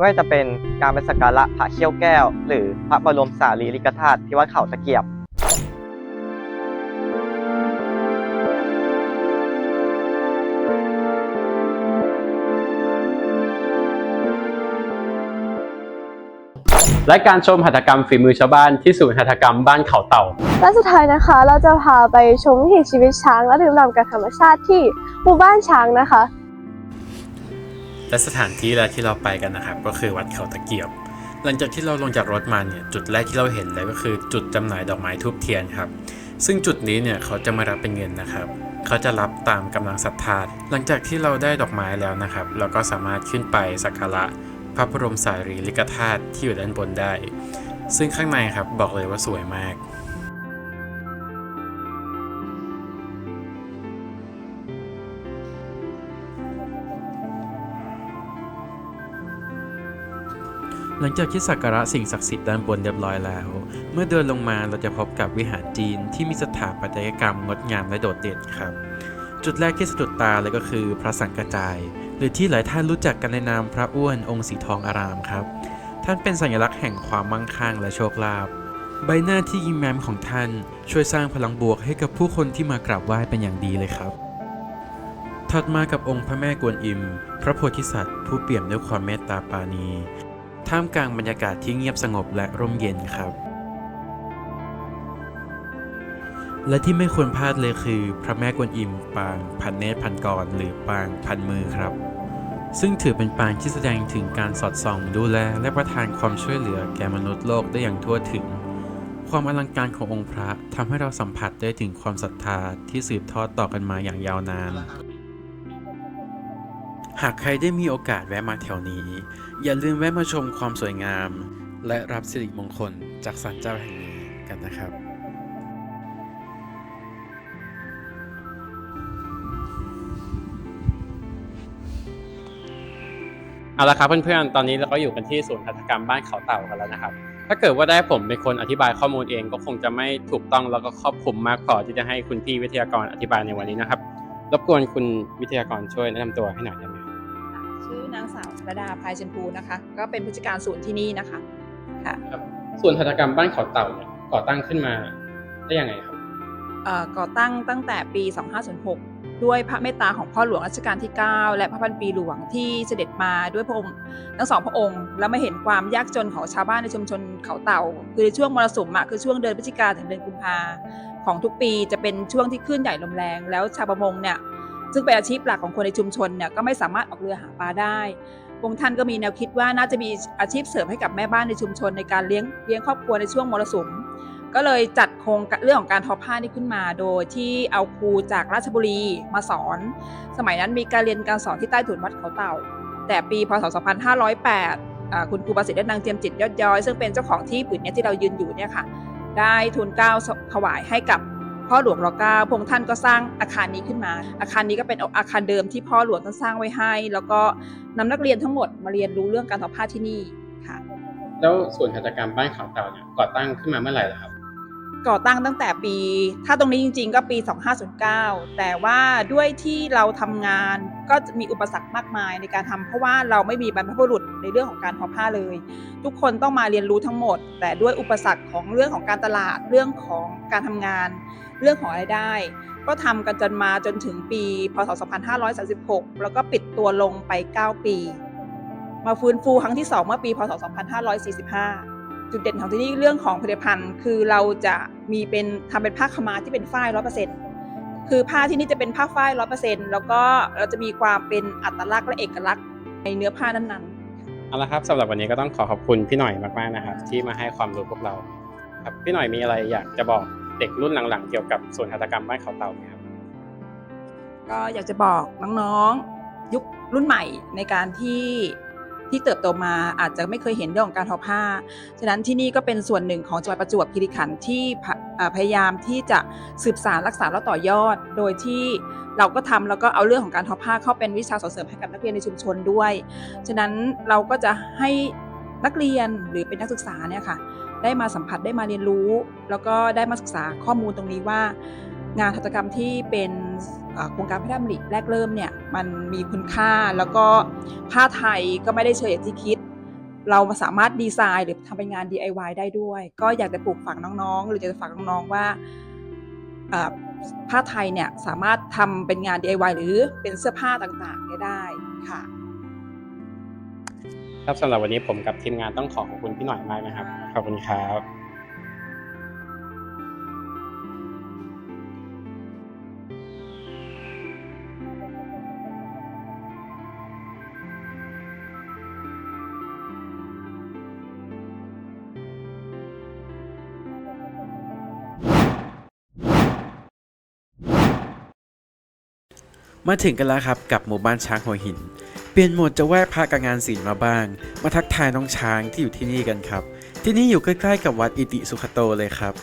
ไม่ว่าจะเป็นการไปสักการะพระเขี้ยวแก้ว หรือพระบรมสารีริกธาตุที่วัดเขาตะเกียบและการชมหัตถกรรมฝีมือชาวบ้านที่ศูนย์หัตถกรรมบ้านเขาเต่า และสุดท้ายนะคะ เราจะพาไปชมวิถีชีวิตช้างและดื่มด่ำกับธรรมชาติที่หมู่บ้านช้างนะคะ และสถานที่แรกที่เราไปกันนะครับ ก็คือวัดเขาตะเกียบ หลังจากที่เราลงจากรถมาเนี่ยจุดแรกที่เราเห็นเลยก็คือจุดจำหน่ายดอกไม้ทูบเทียนครับ ซึ่งจุดนี้เนี่ยเขาจะไม่รับเป็นเงินนะครับ เขาจะรับตามกำลังศรัทธาหลังจากที่เราได้ดอกไม้แล้วนะครับ เราก็สามารถขึ้นไปสักการะพระบรมสารีริกธาตุที่อยู่ด้านบนได้ ซึ่งข้างในครับบอกเลยว่าสวยมาก หลังจากที่สักการะสิ่งศักดิ์สิทธิ์ด้านบนเรียบร้อยแล้ว เมื่อเดินลงมาเราจะพบกับวิหารจีนที่มีสถาปัตยกรรมงดงามและโดดเด่นครับ จุดแรกที่สะดุดตาเลยก็คือพระสังกจาย หรือที่หลายท่านรู้จักกันในนามพระอ้วนองค์สีทองอารามครับ ท่านเป็นสัญลักษณ์แห่งความมั่งคั่งและโชคลาภใบหน้าที่ยิ้มแย้มของท่าน ช่วยสร้างพลังบวกให้กับผู้คนที่มากราบไหว้เป็นอย่างดีเลยครับถัดมากับองค์พระแม่กวนอิม พระโพธิสัตว์ ผู้เปี่ยมด้วยความเมตตาปาณี ท่ามกลางบรรยากาศที่เงียบสงบและร่มเย็นครับ และที่ไม่ควรพลาดเลยคือ พระแม่กวนอิมปางพันเนตรพันกรหรือปางพันมือครับ ซึ่งถือเป็นปางที่แสดงถึงการสอดส่องดูแลและประทานความช่วยเหลือแก่มนุษย์โลกได้อย่างทั่วถึง ความอลังการขององค์พระทำให้เราสัมผัสได้ถึงความศรัทธาที่สืบทอดต่อกันมาอย่างยาวนาน หากใครได้มีโอกาสแวะมาแถวนี้ อย่าลืมแวะมาชมความสวยงาม และรับสิริมงคลจากศาลเจ้าแห่งนี้กันนะครับเอาละครับเพื่อนๆ ตอนนี้เราก็อยู่กันที่ศูนย์หัตถกรรมบ้านเขาเต่ากันแล้วนะครับ ถ้าเกิดว่าได้ผมเป็นคนอธิบายข้อมูลเองก็คงจะไม่ถูกต้องแล้วก็ครอบคลุมมากพอที่จะให้คุณพี่วิทยากรอธิบายในวันนี้นะครับ รบกวนคุณวิทยากรช่วยแนะนำตัวให้หน่อยได้ไหม ชื่อนางสาวธรดาพายชมพูนะคะ ก็เป็นผู้จัดการศูนย์ที่นี่นะคะค่ะครับศูนย์หัตถกรรมบ้านเขาเต่าเนี่ยก่อตั้งขึ้นมาได้ยังไงครับเอ่อก่อตั้งตั้งแต่ปี 2506 ด้วยพระเมตตาของพ่อหลวงรัชกาลที่ 9 และพระพันปีหลวงที่เสด็จมาด้วยพระองค์ทั้งสองพระองค์ แล้วมาเห็นความยากจนของชาวบ้านในชุมชนเขาเต่า คือช่วงมรสุมอะคือช่วงเดือนพฤศจิกาถึงเดือนกุมภาของทุกปีจะเป็นช่วงที่คลื่นใหญ่ลมแรง แล้วชาวประมงเนี่ย ซึ่งเป็นอาชีพหลักของคนในชุมชนเนี่ยก็ไม่สามารถออกเรือหาปลาได้พระองค์ท่านก็มีแนวคิดว่าน่าจะมีอาชีพเสริมให้กับแม่บ้านในชุมชนในการเลี้ยงเลี้ยงครอบครัวในช่วงมรสุม ก็เลยจัดโครงเรื่องของการทอผ้านี่ขึ้นมา โดยที่เอาครูจากราชบุรีมาสอน สมัยนั้นมีการเรียนการสอนที่ใต้ถุนวัดเขาเต่า แต่ปีพศ 2508 คุณครูประสิทธิ์และนางเจียมจิตยอดย้อย ซึ่งเป็นเจ้าของที่ผืนนี้ที่เรายืนอยู่เนี่ยค่ะได้ทุนเกล้าถวายให้กับ พ่อหลวงรอเก้าพงค์ท่านก็สร้างอาคารนี้ขึ้นมา อาคารนี้ก็เป็นอาคารเดิมที่พ่อหลวงท่านสร้างไว้ให้ แล้วก็นำนักเรียนทั้งหมดมาเรียนรู้เรื่องการทอผ้าที่นี่ค่ะ แล้วส่วนย์หัตถกรรมบ้านเขาเต่าเนี่ยก่อตั้งขึ้นมาเมื่อไหร่ล่ะครับ ก่อตั้งตั้งแต่ปี ถ้าตรงนี้จริง ๆ ก็ปี 2509 แต่ว่าด้วยที่เราทำงานก็จะมีอุปสรรคมากมายในการทำเพราะว่าเราไม่มีบรรพบุรุษในเรื่องของการทอผ้าเลย ทุกคนต้องมาเรียนรู้ทั้งหมด แต่ด้วยอุปสรรคของเรื่องของการตลาดเรื่องของการทำงาน เรื่องของรายได้ ก็ทำกันจนมาจนถึงปีพศ 2536 แล้วก็ปิดตัวลงไป 9 ปี มาฟื้นฟูครั้งที่ 2 เมื่อปี พศ 2545 จุดเด่นของที่นี่เรื่องของผลิตภัณฑ์ คือเราจะมีเป็นทำเป็นผ้าขาวม้าที่เป็นฝ้ายร้อเปอร์เซ็นต์คือผ้าที่นี่จะเป็นผ้าฝ้ายร้อเปอร์เซ็นต์แล้วก็เราจะมีความเป็นอัตลักษณ์และเอกลักษณ์ในเนื้อผ้านั้นๆเอาละครับสำหรับวันนี้ก็ต้องขอขอบคุณพี่หน่อยมากๆนะครับ ที่มาให้ความรู้พวกเราครับพี่หน่อยมีอะไรอยากจะบอกเด็กรุ่นหลังๆ เกี่ยวกับศูนย์หัตถกรรมบ้านเขาเต่าไหมครับก็อยากจะบอกน้องๆยุครุ่นใหม่ในการที่ ที่เติบโตมาอาจจะไม่เคยเห็นเรื่องของการทอผ้า ฉะนั้นที่นี่ก็เป็นส่วนหนึ่งของจังหวัดประจวบคีรีขันธ์ที่พยายามที่จะสืบสารรักษาและต่อยอด โดยที่เราก็ทำแล้วก็เอาเรื่องของการทอผ้าเข้าเป็นวิชาส่งเสริมให้กับนักเรียนในชุมชนด้วย ฉะนั้นเราก็จะให้นักเรียนหรือเป็นนักศึกษาเนี่ยค่ะได้มาสัมผัสได้มาเรียนรู้ แล้วก็ได้มาศึกษาข้อมูลตรงนี้ว่า งานหัตถกรรมที่เป็น โครงการพระราชดำริแรกเริ่มเนี่ยมันมีคุณค่าแล้วก็ผ้าไทยก็ไม่ได้เฉยอย่างที่คิด เราสามารถดีไซน์หรือทำเป็นงาน DIY ได้ด้วย ก็อยากจะปลูกฝังน้องๆ หรือจะฝากน้องๆว่าผ้าไทยเนี่ยสามารถทำเป็นงาน DIY หรือเป็นเสื้อผ้าต่างๆได้ค่ะครับสำหรับวันนี้ผมกับทีมงานต้องขอขอบคุณพี่หน่อยมากนะครับ ขอบคุณครับ มาถึงกันแล้วครับกับหมู่บ้านช้างหัวหิน เปลี่ยนโหมดจะไหว้พระกับงานศิลป์มาบ้าง มาทักทายน้องช้างที่อยู่ที่นี่กันครับ ที่นี่อยู่ใกล้ๆกับวัดอิติสุขโตเลยครับ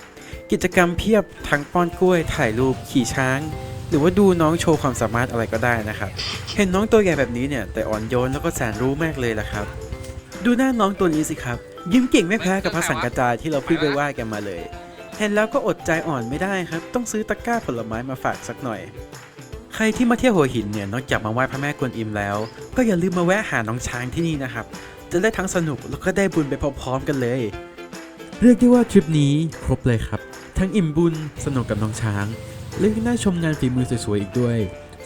กิจกรรมเพียบทั้งป้อนกล้วย ถ่ายรูปขี่ช้าง หรือว่าดูน้องโชว์ความสามารถอะไรก็ได้นะครับ เห็นน้องตัวใหญ่แบบนี้เนี่ยแต่อ่อนโยนแล้วก็แสนรู้มากเลยล่ะครับ ดูหน้าน้องตัวนี้สิครับยิ้มเก่งไม่แพ้กับพระสังกระจายที่เราพิ่งไปไหว้กันมาเลย เห็นแล้วก็อดใจอ่อนไม่ได้ครับ ต้องซื้อตะกร้าผลไม้มาฝากสักหน่อย ใครที่มาเที่ยวหัวหินเนี่ยนอกจากมาไหว้พระแม่กวนอิมแล้ว ก็อย่าลืมมาแวะหาน้องช้างที่นี่นะครับ จะได้ทั้งสนุกแล้วก็ได้บุญไปพร้อมๆกันเลย เรียกได้ว่าทริปนี้ครบเลยครับ ทั้งอิ่มบุญสนุกกับน้องช้างและยังได้ชมงานฝีมือสวยๆอีกด้วย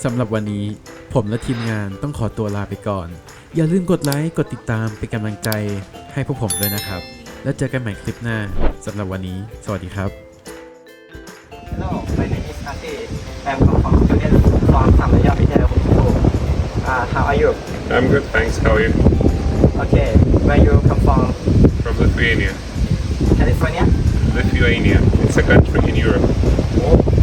สำหรับวันนี้ ผมและทีมงานต้องขอตัวลาไปก่อน อย่าลืมกดไลค์กดติดตามเป็นกำลังใจให้พวกผมด้วยนะครับ แล้วเจอกันใหม่คลิปหน้าสำหรับวันนี้ สวัสดีครับ my name is Kati I'm from student from Samaya Vidyalaya School uh, how are you I'm good, thanks. How are you? okay where you come from From Lithuania. California Lithuania. It's a country in Europe. oh